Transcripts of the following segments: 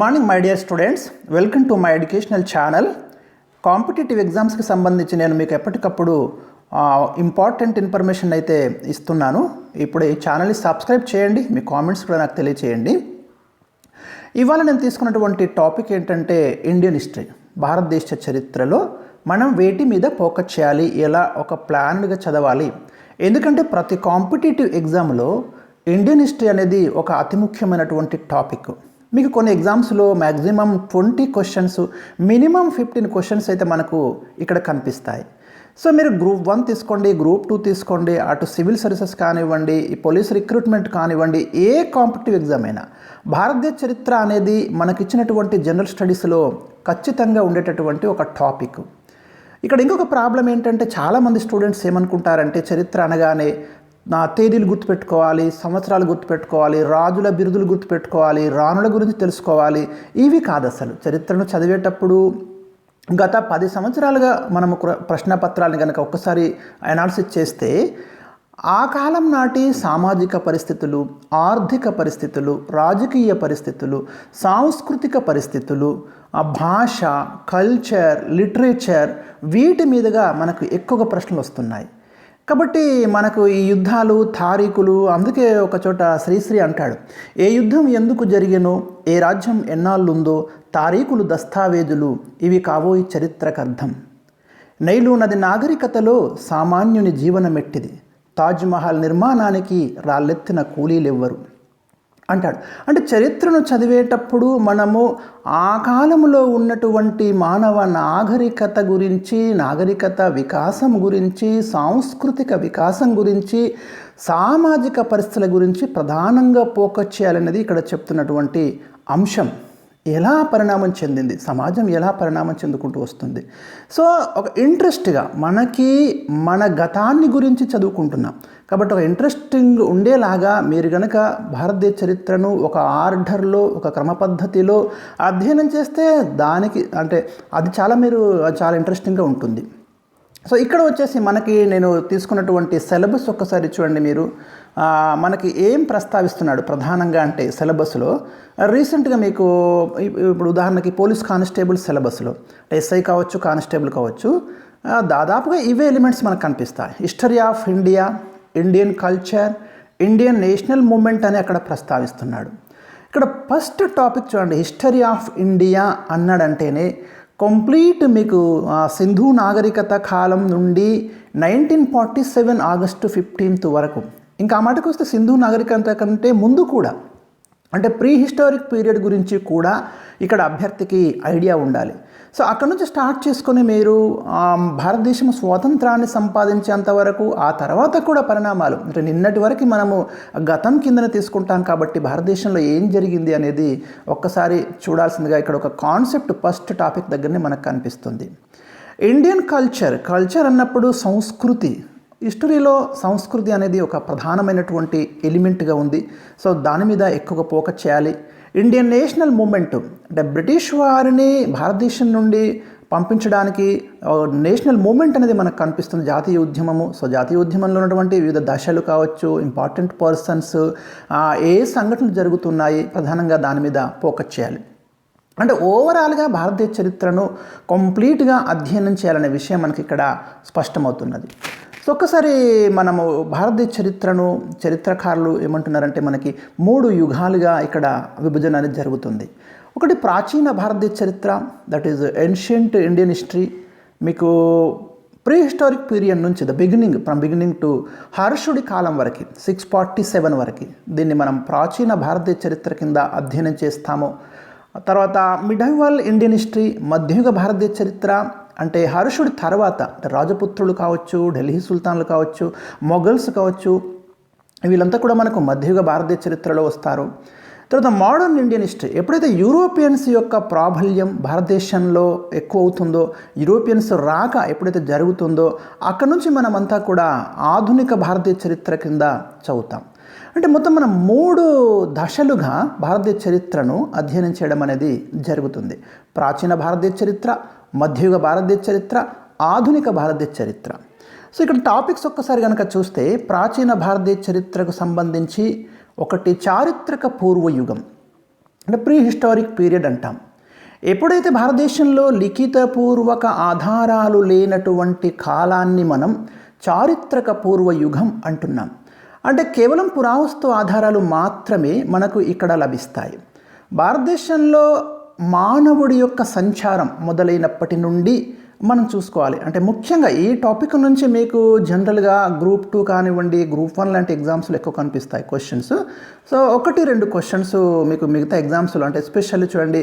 Morning my dear students welcome to my educational channel competitive ఎగ్జామ్స్కి సంబంధించి నేను మీకు ఎప్పటికప్పుడు ఇంపార్టెంట్ ఇన్ఫర్మేషన్ అయితే ఇస్తున్నాను. ఇప్పుడు ఈ ఛానల్ని సబ్స్క్రైబ్ చేయండి. మీ కామెంట్స్ కూడా నాకు తెలియచేయండి. ఇవాళ నేను తీసుకున్నటువంటి టాపిక్ ఏంటంటే ఇండియన్ హిస్టరీ భారతదేశ చరిత్రలో మనం వేటి మీద ఫోకస్ చేయాలి? ఎలా ఒక ప్లాన్గా చదవాలి? ఎందుకంటే ప్రతి కాంపిటేటివ్ ఎగ్జామ్లో ఇండియన్ హిస్టరీ అనేది ఒక అతి ముఖ్యమైనటువంటి టాపిక్ మీకు కొన్ని ఎగ్జామ్స్లో maximum twenty questions minimum fifteen questions అయితే మనకు ఇక్కడ కనిపిస్తాయి. సో మీరు గ్రూప్ వన్ తీసుకోండి గ్రూప్ టూ తీసుకోండి అటు సివిల్ సర్వీసెస్ కానివ్వండి ఈ పోలీస్ రిక్రూట్మెంట్ కానివ్వండి ఏ కాంపిటేటివ్ ఎగ్జామ్ అయినా. భారతీయ చరిత్ర అనేది మనకిచ్చినటువంటి జనరల్ స్టడీస్లో ఖచ్చితంగా ఉండేటటువంటి ఒక టాపిక్ ఇక్కడ ఇంకొక ప్రాబ్లం ఏంటంటే చాలామంది స్టూడెంట్స్ ఏమనుకుంటారంటే చరిత్ర అనగానే నా తేదీలు గుర్తుపెట్టుకోవాలి సంవత్సరాలు గుర్తుపెట్టుకోవాలి రాజుల బిరుదులు గుర్తుపెట్టుకోవాలి రాణుల గురించి తెలుసుకోవాలి. ఇవి కాదు అసలు. చరిత్రను చదివేటప్పుడు గత పది సంవత్సరాలుగా మనము ప్రశ్నపత్రాలను కనుక ఒక్కసారి అనాలిసిస్ చేస్తే ఆ కాలం నాటి సామాజిక పరిస్థితులు ఆర్థిక పరిస్థితులు రాజకీయ పరిస్థితులు సాంస్కృతిక పరిస్థితులు ఆ భాష కల్చర్ లిటరేచర్ వీటి మీదుగా మనకు ఎక్కువగా ప్రశ్నలు వస్తున్నాయి. కాబట్టి మనకు ఈ యుద్ధాలు తారీఖులు అందుకే ఒక చోట శ్రీశ్రీ అంటాడు. ఏ యుద్ధం ఎందుకు జరిగినో? ఏ రాజ్యం ఎన్నాళ్ళుందో? తారీఖులు దస్తావేజులు ఇవి కావోయి చరిత్రకర్థం. నైలు నది నాగరికతలో సామాన్యుని జీవనమెట్టిది. తాజ్మహల్ నిర్మాణానికి రాళ్ళెత్తిన కూలీలెవ్వరు. అంటాడు. అంటే చరిత్రను చదివేటప్పుడు మనము ఆ కాలంలో ఉన్నటువంటి మానవ నాగరికత గురించి నాగరికత వికాసం గురించి సాంస్కృతిక వికాసం గురించి సామాజిక పరిస్థితుల గురించి ప్రధానంగా ఫోకస్ చేయాలనేది ఇక్కడ చెప్తున్నటువంటి అంశం. ఎలా పరిణామం చెందింది? సమాజం ఎలా పరిణామం చెందుకుంటూ వస్తుంది? సో ఒక ఇంట్రెస్ట్గా మనకి మన గతాన్ని గురించి చదువుకుంటున్నాం. కాబట్టి ఒక ఇంట్రెస్టింగ్ ఉండేలాగా మీరు కనుక భారతదేశ చరిత్రను ఒక ఆర్డర్లో ఒక క్రమ పద్ధతిలో అధ్యయనం చేస్తే దానికి అంటే అది చాలా మీరు చాలా ఇంట్రెస్టింగ్గా ఉంటుంది. సో ఇక్కడ వచ్చేసి మనకి నేను తీసుకున్నటువంటి సిలబస్ ఒక్కసారి చూడండి మీరు. మనకి ఏం ప్రస్తావిస్తున్నాడు ప్రధానంగా అంటే సిలబస్లో? రీసెంట్గా మీకు ఇప్పుడు ఉదాహరణకి పోలీస్ కానిస్టేబుల్ సిలబస్లో ఎస్ఐ కావచ్చు కానిస్టేబుల్ కావచ్చు దాదాపుగా ఇవే ఎలిమెంట్స్ మనకు కనిపిస్తాయి. History of India Indian culture Indian national movement అని అక్కడ ప్రస్తావిస్తున్నాడు. ఇక్కడ ఫస్ట్ టాపిక్ చూడండి హిస్టరీ ఆఫ్ ఇండియా అన్నాడంటేనే కంప్లీట్ మీకు సింధు నాగరికత కాలం నుండి nineteen forty seven August fifteenth వరకు. ఇంకా ఆ మాటకు వస్తే సింధు నాగరికత కంటే ముందు కూడా అంటే ప్రీ హిస్టారిక్ పీరియడ్ గురించి కూడా ఇక్కడ అభ్యర్థికి ఐడియా ఉండాలి. సో అక్కడ నుంచి స్టార్ట్ చేసుకొని మీరు భారతదేశం స్వాతంత్రాన్ని సంపాదించేంత వరకు ఆ తర్వాత కూడా పరిణామాలు అంటే నిన్నటి వరకు మనము గతం కిందన తీసుకుంటాం కాబట్టి భారతదేశంలో ఏం జరిగింది అనేది ఒక్కసారి చూడాల్సిందిగా ఇక్కడ ఒక కాన్సెప్ట్ ఫస్ట్ టాపిక్ దగ్గరనే మనకు కనిపిస్తుంది. ఇండియన్ కల్చర్ కల్చర్ అన్నప్పుడు సంస్కృతి హిస్టరీలో సంస్కృతి అనేది ఒక ప్రధానమైనటువంటి ఎలిమెంట్గా ఉంది. సో దాని మీద ఎక్కువగా ఫోకస్ చేయాలి. ఇండియన్ నేషనల్ మూమెంట్ అంటే బ్రిటిష్ వారిని భారతదేశం నుండి పంపించడానికి నేషనల్ మూమెంట్ అనేది మనకు కనిపిస్తుంది. జాతీయ ఉద్యమము. సో జాతీయ ఉద్యమంలో ఉన్నటువంటి వివిధ దశలు కావచ్చు ఇంపార్టెంట్ పర్సన్స్ ఏ సంఘటనలు జరుగుతున్నాయి ప్రధానంగా దాని మీద ఫోకస్ చేయాలి. అంటే ఓవరాల్గా భారతదేశ చరిత్రను కంప్లీట్గా అధ్యయనం చేయాలనే విషయం మనకి ఇక్కడ స్పష్టమవుతున్నది. సో ఒక్కసారి మనము భారతీయ చరిత్రను చరిత్రకారులు ఏమంటున్నారంటే మనకి మూడు యుగాలుగా ఇక్కడ విభజన అనేది జరుగుతుంది. ఒకటి ప్రాచీన భారతీయ చరిత్ర that is ancient Indian history మీకు ప్రీ హిస్టారిక్ పీరియడ్ నుంచి the beginning from beginning to హర్షుడి కాలం వరకు సిక్స్ ఫార్టీ సెవెన్ వరకు దీన్ని మనం ప్రాచీన భారతీయ చరిత్ర కింద అధ్యయనం చేస్తాము. తర్వాత మిడవల్ ఇండియన్ హిస్టరీ మధ్యయుగ భారతీయ చరిత్ర అంటే హర్షుడి తర్వాత అంటే రాజపుత్రులు కావచ్చు ఢిల్లీ సుల్తాన్లు కావచ్చు మొఘల్స్ కావచ్చు వీళ్ళంతా కూడా మనకు మధ్యయుగ భారతీయ చరిత్రలో వస్తారు. తర్వాత మోడర్న్ ఇండియన్ హిస్టరీ ఎప్పుడైతే యూరోపియన్స్ యొక్క ప్రాబల్యం భారతదేశంలో ఎక్కువ అవుతుందో యూరోపియన్స్ రాక ఎప్పుడైతే జరుగుతుందో అక్కడ నుంచి మనమంతా కూడా ఆధునిక భారతీయ చరిత్ర కింద చదువుతాం. అంటే మొత్తం మనం మూడు దశలుగా భారతీయ చరిత్రను అధ్యయనం చేయడం అనేది జరుగుతుంది. ప్రాచీన భారతీయ చరిత్ర మధ్యయుగ భారతదేశ చరిత్ర ఆధునిక భారతదేశ చరిత్ర. సో ఇక్కడ టాపిక్స్ ఒక్కసారి కనుక చూస్తే ప్రాచీన భారతదేశ చరిత్రకు సంబంధించి ఒకటి చారిత్రక పూర్వయుగం అంటే ప్రీ హిస్టారిక్ పీరియడ్ అంటాం. ఎప్పుడైతే భారతదేశంలో లిఖితపూర్వక ఆధారాలు లేనటువంటి కాలాన్ని మనం చారిత్రక పూర్వ యుగం అంటున్నాం అంటే కేవలం పురావస్తు ఆధారాలు మాత్రమే మనకు ఇక్కడ లభిస్తాయి. భారతదేశంలో మానవుడి యొక్క సంచారం మొదలైనప్పటి నుండి మనం చూసుకోవాలి. అంటే ముఖ్యంగా ఈ టాపిక్ నుంచి మీకు జనరల్గా గ్రూప్ టూ కానివ్వండి గ్రూప్ వన్ లాంటి ఎగ్జామ్స్లు ఎక్కువ కనిపిస్తాయి క్వశ్చన్స్. సో ఒకటి రెండు క్వశ్చన్స్ మీకు మిగతా ఎగ్జామ్స్లో అంటే ఎస్పెషల్లీ చూడండి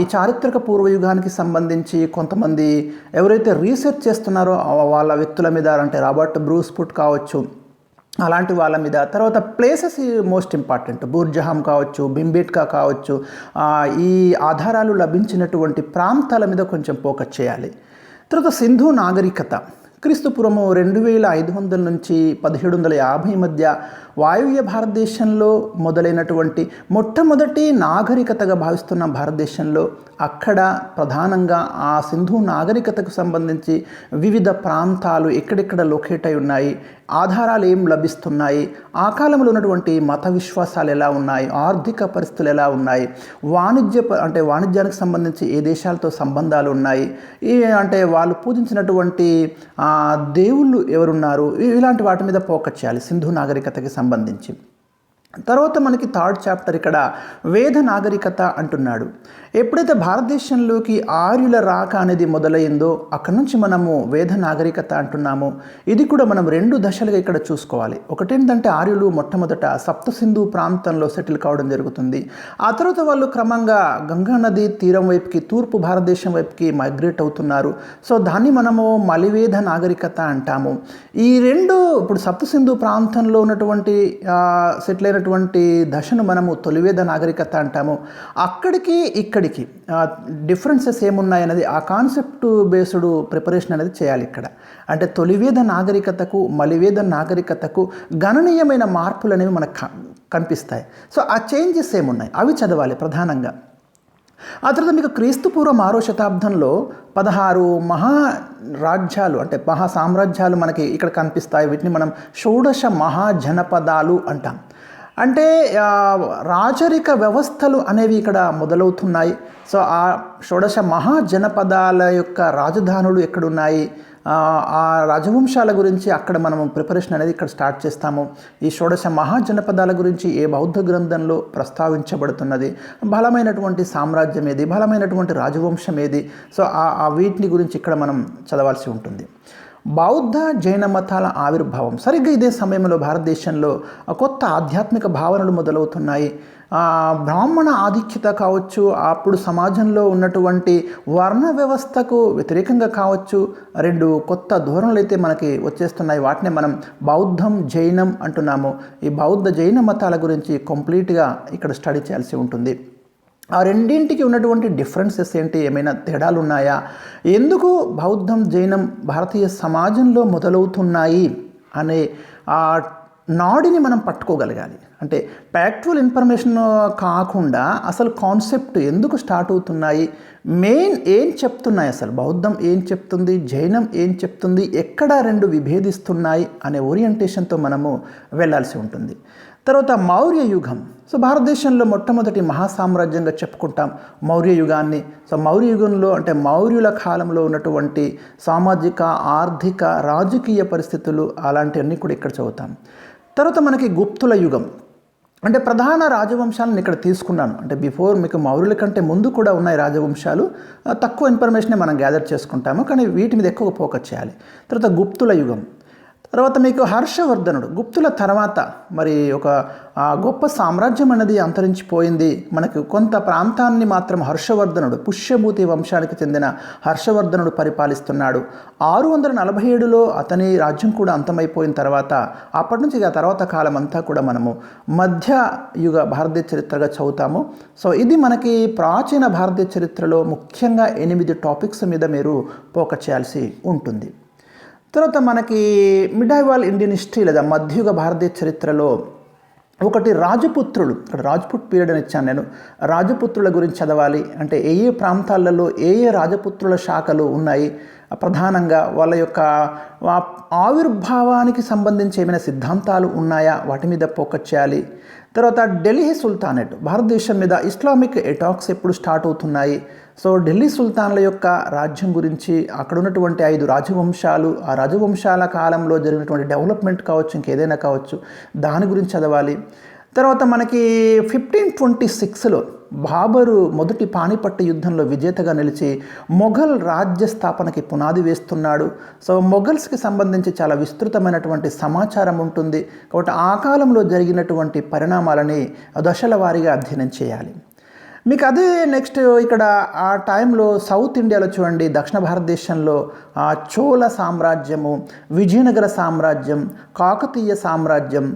ఈ చారిత్రక పూర్వయుగానికి సంబంధించి కొంతమంది ఎవరైతే రీసెర్చ్ చేస్తున్నారో వాళ్ళ వ్యక్తుల మీద అంటే రాబర్ట్ బ్రూస్ పుట్ కావచ్చు అలాంటి వాళ్ళ మీద. తర్వాత ప్లేసెస్ మోస్ట్ ఇంపార్టెంట్ బూర్జహాం కావచ్చు బింబేట్కా కావచ్చు ఈ ఆధారాలు లభించినటువంటి ప్రాంతాల మీద కొంచెం ఫోకస్ చేయాలి. తర్వాత సింధు నాగరికత. క్రీస్తుపురము రెండు వేల ఐదు వందల నుంచి పదిహేడు వందల యాభై మధ్య వాయువ్య భారతదేశంలో మొదలైనటువంటి మొట్టమొదటి నాగరికతగా భావిస్తున్న భారతదేశంలో అక్కడ ప్రధానంగా ఆ సింధు నాగరికతకు సంబంధించి వివిధ ప్రాంతాలు ఎక్కడెక్కడ లొకేట్ అయి ఉన్నాయి ఆధారాలు ఏం లభిస్తున్నాయి ఆ కాలంలో ఉన్నటువంటి మత విశ్వాసాలు ఎలా ఉన్నాయి ఆర్థిక పరిస్థితులు ఎలా ఉన్నాయి వాణిజ్య ప- అంటే వాణిజ్యానికి సంబంధించి ఏ దేశాలతో సంబంధాలు ఉన్నాయి ఈ అంటే వాళ్ళు పూజించినటువంటి దేవుళ్ళు ఎవరున్నారు ఇలాంటి వాటి మీద పోకట్ చేయాలి సింధు నాగరికతకి సంబంధించి తర్వాత మనకి థర్డ్ చాప్టర్ ఇక్కడ వేద నాగరికత అంటున్నాడు. ఎప్పుడైతే భారతదేశంలోకి ఆర్యుల రాక అనేది మొదలైందో అక్కడ నుంచి మనము వేద నాగరికత అంటున్నాము. ఇది కూడా మనం రెండు దశలుగా ఇక్కడ చూసుకోవాలి. ఒకటేంటంటే ఆర్యులు మొట్టమొదట సప్త సింధు ప్రాంతంలో సెటిల్ కావడం జరుగుతుంది. ఆ తర్వాత వాళ్ళు క్రమంగా గంగా నది తీరం వైపుకి తూర్పు భారతదేశం వైపుకి మైగ్రేట్ అవుతున్నారు. సో దాన్ని మనము మలివేద నాగరికత అంటాము. ఈ రెండు ఇప్పుడు సప్తసింధు ప్రాంతంలో ఉన్నటువంటి సెటిల్ అయినటువంటి దశను మనము తొలివేద నాగరికత అంటాము. అక్కడికి ఇక్కడికి డిఫరెన్సెస్ ఏమున్నాయనేది ఆ కాన్సెప్ట్ బేస్డ్ ప్రిపరేషన్ అనేది చేయాలి ఇక్కడ. అంటే తొలివేద నాగరికతకు మలివేద నాగరికతకు గణనీయమైన మార్పులు అనేవి మనకు కనిపిస్తాయి. సో ఆ చేంజెస్ ఏమున్నాయి? అవి చదవాలి ప్రధానంగా. ఆ తర్వాత మీకు క్రీస్తుపూర్వం ఆరో శతాబ్దంలో పదహారు మహా రాజ్యాలు అంటే మహా సామ్రాజ్యాలు మనకి ఇక్కడ కనిపిస్తాయి. వీటిని మనం షోడశ మహాజనపదాలు అంటాం. అంటే రాజరిక వ్యవస్థలు అనేవి ఇక్కడ మొదలవుతున్నాయి. సో ఆ షోడశ మహాజనపదాల యొక్క రాజధానులు ఎక్కడున్నాయి? ఆ, రాజవంశాల గురించి అక్కడ మనం ప్రిపరేషన్ అనేది ఇక్కడ స్టార్ట్ చేస్తాము. ఈ షోడశ మహాజనపదాల గురించి ఏ బౌద్ధ గ్రంథంలో ప్రస్తావించబడుతున్నది? బలమైనటువంటి సామ్రాజ్యం ఏది? బలమైనటువంటి రాజవంశం ఏది? సో ఆ ఆ వీటిని గురించి ఇక్కడ మనం చదవాల్సి ఉంటుంది. బౌద్ధ జైన మతాల ఆవిర్భావం. సరిగ్గా ఇదే సమయంలో భారతదేశంలో కొత్త ఆధ్యాత్మిక భావనలు మొదలవుతున్నాయి. బ్రాహ్మణ ఆధిక్యత కావచ్చు అప్పుడు సమాజంలో ఉన్నటువంటి వర్ణ వ్యవస్థకు వ్యతిరేకంగా కావచ్చు రెండు కొత్త ధోరణులు అయితే మనకి వచ్చేస్తున్నాయి. వాటిని మనం బౌద్ధం జైనం అంటున్నాము. ఈ బౌద్ధ జైన మతాల గురించి కంప్లీట్గా ఇక్కడ స్టడీ చేయాల్సి ఉంటుంది. ఆ రెండింటికి ఉన్నటువంటి డిఫరెన్సెస్ ఏంటి? ఏమైనా తేడాలు ఉన్నాయా ఎందుకు బౌద్ధం జైనం భారతీయ సమాజంలో మొదలవుతున్నాయి? అనే ఆ నాడిని మనం పట్టుకోగలగాలి. అంటే ఫ్యాక్చువల్ ఇన్ఫర్మేషన్ కాకుండా అసలు కాన్సెప్ట్ ఎందుకు స్టార్ట్ అవుతున్నాయి? మెయిన్ ఏం చెప్తున్నాయి అసలు? బౌద్ధం ఏం చెప్తుంది? జైనం ఏం చెప్తుంది? ఎక్కడ రెండు విభేదిస్తున్నాయి? అనే ఓరియంటేషన్తో మనము వెళ్ళాల్సి ఉంటుంది. తర్వాత మౌర్య యుగం. సో భారతదేశంలో మొట్టమొదటి మహాసామ్రాజ్యంగా చెప్పుకుంటాం మౌర్య యుగాన్ని. సో మౌర్య యుగంలో అంటే మౌర్యుల కాలంలో ఉన్నటువంటి సామాజిక ఆర్థిక రాజకీయ పరిస్థితులు అలాంటివన్నీ కూడా ఇక్కడ చదువుతాం. తర్వాత మనకి గుప్తుల యుగం. అంటే ప్రధాన రాజవంశాలను ఇక్కడ తీసుకున్నాను. అంటే బిఫోర్ మీకు మౌర్యుల కంటే ముందు కూడా ఉన్నాయి రాజవంశాలు. తక్కువ ఇన్ఫర్మేషనే మనం గ్యాదర్ చేసుకుంటాము. కానీ వీటి మీద ఎక్కువ ఫోకస్ చేయాలి. తర్వాత గుప్తుల యుగం. తర్వాత మీకు హర్షవర్ధనుడు గుప్తుల తర్వాత మరి ఒక ఆ, గొప్ప సామ్రాజ్యం అనేది అంతరించిపోయింది. మనకు కొంత ప్రాంతాన్ని మాత్రం హర్షవర్ధనుడు పుష్యభూతి వంశానికి చెందిన హర్షవర్ధనుడు పరిపాలిస్తున్నాడు. ఆరు వందల నలభై ఏడులో అతని రాజ్యం కూడా అంతమైపోయిన తర్వాత అప్పటి నుంచి ఇక తర్వాత కాలం అంతా కూడా మనము మధ్య యుగ భారతీయ చరిత్రగా చదువుతాము. సో ఇది మనకి ప్రాచీన భారతీయ చరిత్రలో ముఖ్యంగా ఎనిమిది టాపిక్స్ మీద మీరు పోక చేయాల్సి ఉంటుంది. తర్వాత మనకి మిడైవాల్ ఇండియన్ హిస్టరీ లేదా మధ్యయుగ భారతీయ చరిత్రలో ఒకటి రాజపుత్రులు ఇక్కడ రాజ్పుట్ పీరియడ్ అని ఇచ్చాను నేను. రాజపుత్రుల గురించి చదవాలి. అంటే ఏ ఏ ప్రాంతాలలో ఏ ఏ రాజపుత్రుల శాఖలు ఉన్నాయి? ప్రధానంగా వాళ్ళ యొక్క ఆవిర్భావానికి సంబంధించి ఏమైనా సిద్ధాంతాలు ఉన్నాయా? వాటి మీద ఫోకస్ చేయాలి. తర్వాత ఢిల్లీ సుల్తానేట్. భారతదేశం మీద ఇస్లామిక్ ఎటాక్స్ ఎప్పుడు స్టార్ట్ అవుతున్నాయి? సో ఢిల్లీ సుల్తాన్ల యొక్క రాజ్యం గురించి అక్కడ ఉన్నటువంటి ఐదు రాజవంశాలు ఆ రాజవంశాల కాలంలో జరిగినటువంటి డెవలప్మెంట్ కావచ్చు ఇంకేదైనా కావచ్చు దాని గురించి చదవాలి. తర్వాత మనకి ఫిఫ్టీన్ ట్వంటీ సిక్స్లో బాబరు మొదటి పానిపట్టు యుద్ధంలో విజేతగా నిలిచి మొఘల్ రాజ్య స్థాపనకి పునాది వేస్తున్నాడు. సో మొఘల్స్కి సంబంధించి చాలా విస్తృతమైనటువంటి సమాచారం ఉంటుంది. కాబట్టి ఆ కాలంలో జరిగినటువంటి పరిణామాలని దశల వారీగా అధ్యయనం చేయాలి. మీకు అదే నెక్స్ట్ ఇక్కడ ఆ టైంలో సౌత్ ఇండియాలో చూడండి దక్షిణ భారతదేశంలో ఆ చోళ సామ్రాజ్యము విజయనగర సామ్రాజ్యం కాకతీయ సామ్రాజ్యం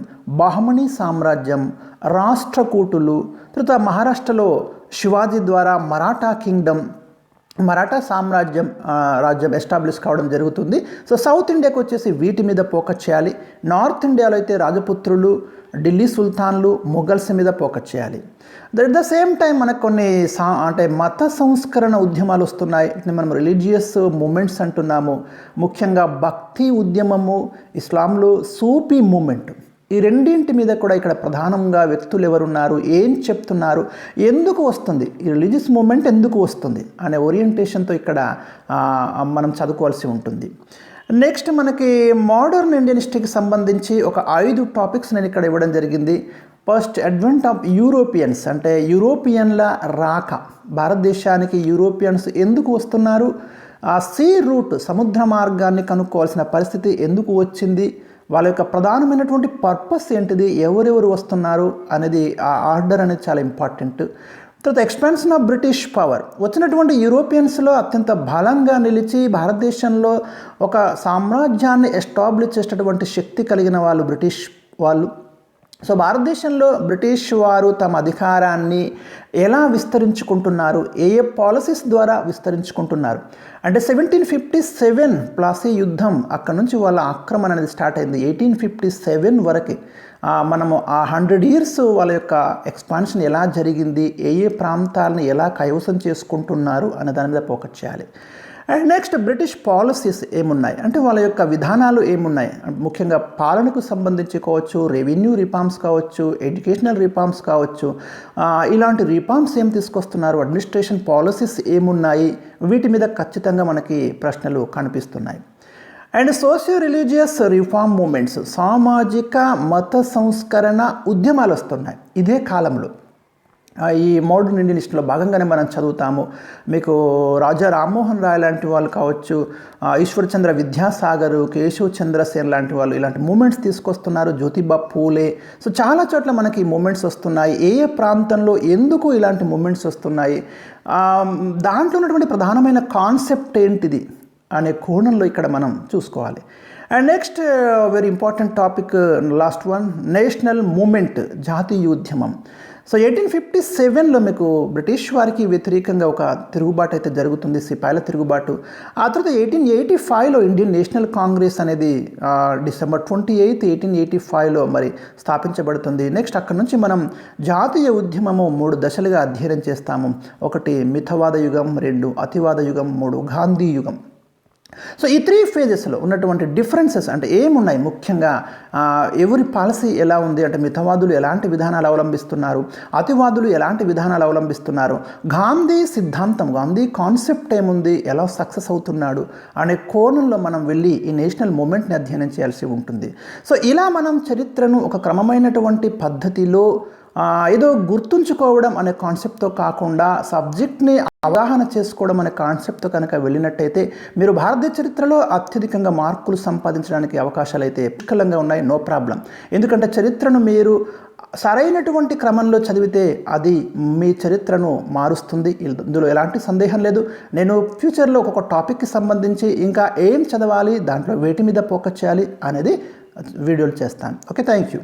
బహమణి సామ్రాజ్యం రాష్ట్రకూటులు తర్వాత మహారాష్ట్రలో శివాజీ ద్వారా మరాఠా కింగ్డమ్ మరాఠా సామ్రాజ్యం రాజ్యం ఎస్టాబ్లిష్ కావడం జరుగుతుంది. సో సౌత్ ఇండియాకి వచ్చేసి వీటి మీద ఫోకస్ చేయాలి. నార్త్ ఇండియాలో అయితే రాజపుత్రులు ఢిల్లీ సుల్తాన్లు మొఘల్స్ మీద ఫోకస్ చేయాలి. అట్ ద సేమ్ టైం మనకు కొన్ని సా అంటే మత సంస్కరణ ఉద్యమాలు వస్తున్నాయి. వీటిని మనం రిలీజియస్ మూమెంట్స్ అంటున్నాము. ముఖ్యంగా భక్తి ఉద్యమము ఇస్లాంలో సూఫీ మూమెంట్. ఈ రెండింటి మీద కూడా ఇక్కడ ప్రధానంగా వ్యక్తులు ఎవరున్నారు? ఏం చెప్తున్నారు? ఎందుకు వస్తుంది? ఈ రిలీజియస్ మూమెంట్ ఎందుకు వస్తుంది? అనే ఓరియంటేషన్తో ఇక్కడ మనం చదువుకోవాల్సి ఉంటుంది. నెక్స్ట్ మనకి మోడర్న్ ఇండియన్ హిస్టరీకి సంబంధించి ఒక ఐదు టాపిక్స్ నేను ఇక్కడ ఇవ్వడం జరిగింది. ఫస్ట్ అడ్వెంట్ ఆఫ్ యూరోపియన్స్ అంటే యూరోపియన్ల రాక. భారతదేశానికి యూరోపియన్స్ ఎందుకు వస్తున్నారు? ఆ సీ రూట్ సముద్ర మార్గాన్ని కనుక్కోవాల్సిన పరిస్థితి ఎందుకు వచ్చింది? వాళ్ళ యొక్క ప్రధానమైనటువంటి పర్పస్ ఏంటిది? ఎవరెవరు వస్తున్నారు? అనేది ఆ ఆర్డర్ అనేది చాలా ఇంపార్టెంట్. తర్వాత ఎక్స్పాన్షన్ ఆఫ్ బ్రిటిష్ పవర్. వచ్చినటువంటి యూరోపియన్స్లో అత్యంత బలంగా నిలిచి భారతదేశంలో ఒక సామ్రాజ్యాన్ని ఎస్టాబ్లిష్ చేసేటటువంటి శక్తి కలిగిన వాళ్ళు బ్రిటిష్ వాళ్ళు. సో భారతదేశంలో బ్రిటిష్ వారు తమ అధికారాన్ని ఎలా విస్తరించుకుంటున్నారు? ఏ ఏ పాలసీస్ ద్వారా విస్తరించుకుంటున్నారు? అంటే సెవెంటీన్ ఫిఫ్టీ సెవెన్ ప్లాసీ యుద్ధం అక్కడ నుంచి వాళ్ళ ఆక్రమణ అనేది స్టార్ట్ అయింది. ఎయిటీన్ ఫిఫ్టీ సెవెన్ వరకు. మనము ఆ హండ్రెడ్ ఇయర్స్ వాళ్ళ యొక్క ఎక్స్పాన్షన్ ఎలా జరిగింది? ఏ ఏ ప్రాంతాలను ఎలా కైవసం చేసుకుంటున్నారు? అనే దాని మీద ఫోకస్ చేయాలి. అండ్ నెక్స్ట్ బ్రిటిష్ పాలసీస్ ఏమున్నాయి? అంటే వాళ్ళ యొక్క విధానాలు ఏమున్నాయి? ముఖ్యంగా పాలనకు సంబంధించి కావచ్చు రెవెన్యూ రిఫార్మ్స్ కావచ్చు ఎడ్యుకేషనల్ రిఫార్మ్స్ కావచ్చు. ఇలాంటి రిఫార్మ్స్ ఏం తీసుకొస్తున్నారు? అడ్మినిస్ట్రేషన్ పాలసీస్ ఏమున్నాయి? వీటి మీద ఖచ్చితంగా మనకి ప్రశ్నలు కనిపిస్తున్నాయి. And socio religious reform movements సామాజిక మత సంస్కరణ ఉద్యమాలు వస్తున్నాయి. ఇదే కాలంలో. ఈ మోడర్న్ ఇండియన్ హిస్టరీలో భాగంగానే మనం చదువుతాము. మీకు రాజా రామ్మోహన్ రాయ్ లాంటి వాళ్ళు కావచ్చు ఈశ్వర్చంద్ర విద్యాసాగర్ కేశవ్ చంద్రసేన్ లాంటి వాళ్ళు ఇలాంటి మూమెంట్స్ తీసుకొస్తున్నారు. జ్యోతిబా పూలే. సో చాలా చోట్ల మనకి ఈ మూమెంట్స్ వస్తున్నాయి. ఏ ఏ ప్రాంతంలో ఎందుకు ఇలాంటి మూమెంట్స్ వస్తున్నాయి? దాంట్లో ఉన్నటువంటి ప్రధానమైన కాన్సెప్ట్ ఏంటిది అనే కోణంలో ఇక్కడ మనం చూసుకోవాలి. And next very important topic last one national movement జాతీయోద్యమం. So eighteen fifty సెవెన్లో మీకు బ్రిటిష్ వారికి వ్యతిరేకంగా ఒక తిరుగుబాటు అయితే జరుగుతుంది సిపాయిల తిరుగుబాటు. ఆ తర్వాత ఎయిటీన్ ఎయిటీ ఫైవ్లో ఇండియన్ నేషనల్ కాంగ్రెస్ అనేది December twenty eighth eighteen eighty ఫైవ్లో మరి స్థాపించబడుతుంది. నెక్స్ట్ అక్కడ నుంచి మనం జాతీయ ఉద్యమము మూడు దశలుగా అధ్యయనం చేస్తాము. ఒకటి మితవాద యుగం రెండు అతివాద యుగం మూడు గాంధీ యుగం. సో ఈ త్రీ ఫేజెస్లో ఉన్నటువంటి డిఫరెన్సెస్ అంటే ఏమున్నాయి? ముఖ్యంగా ఎవరి పాలసీ ఎలా ఉంది? అంటే మితవాదులు ఎలాంటి విధానాలు అవలంబిస్తున్నారు? అతివాదులు ఎలాంటి విధానాలు అవలంబిస్తున్నారు? గాంధీ సిద్ధాంతం గాంధీ కాన్సెప్ట్ ఏముంది? ఎలా సక్సెస్ అవుతున్నాడు? అనే కోణంలో మనం వెళ్ళి ఈ నేషనల్ మూమెంట్ని అధ్యయనం చేయాల్సి ఉంటుంది. సో ఇలా మనం చరిత్రను ఒక క్రమమైనటువంటి పద్ధతిలో ఏదో గుర్తుంచుకోవడం అనే కాన్సెప్ట్తో కాకుండా సబ్జెక్ట్ని అవగాహన చేసుకోవడం అనే కాన్సెప్ట్తో కనుక వెళ్ళినట్టయితే మీరు భారతీయ చరిత్రలో అత్యధికంగా మార్కులు సంపాదించడానికి అవకాశాలు అయితే పుష్కలంగా ఉన్నాయి. నో ప్రాబ్లం ఎందుకంటే చరిత్రను మీరు సరైనటువంటి క్రమంలో చదివితే అది మీ చరిత్రను మారుస్తుంది. ఇందులో ఎలాంటి సందేహం లేదు. నేను ఫ్యూచర్లో ఒక్కొక్క టాపిక్కి సంబంధించి ఇంకా ఏం చదవాలి దాంట్లో వేటి మీద ఫోకస్ చేయాలి అనేది వీడియోలు చేస్తాను. Okay thank you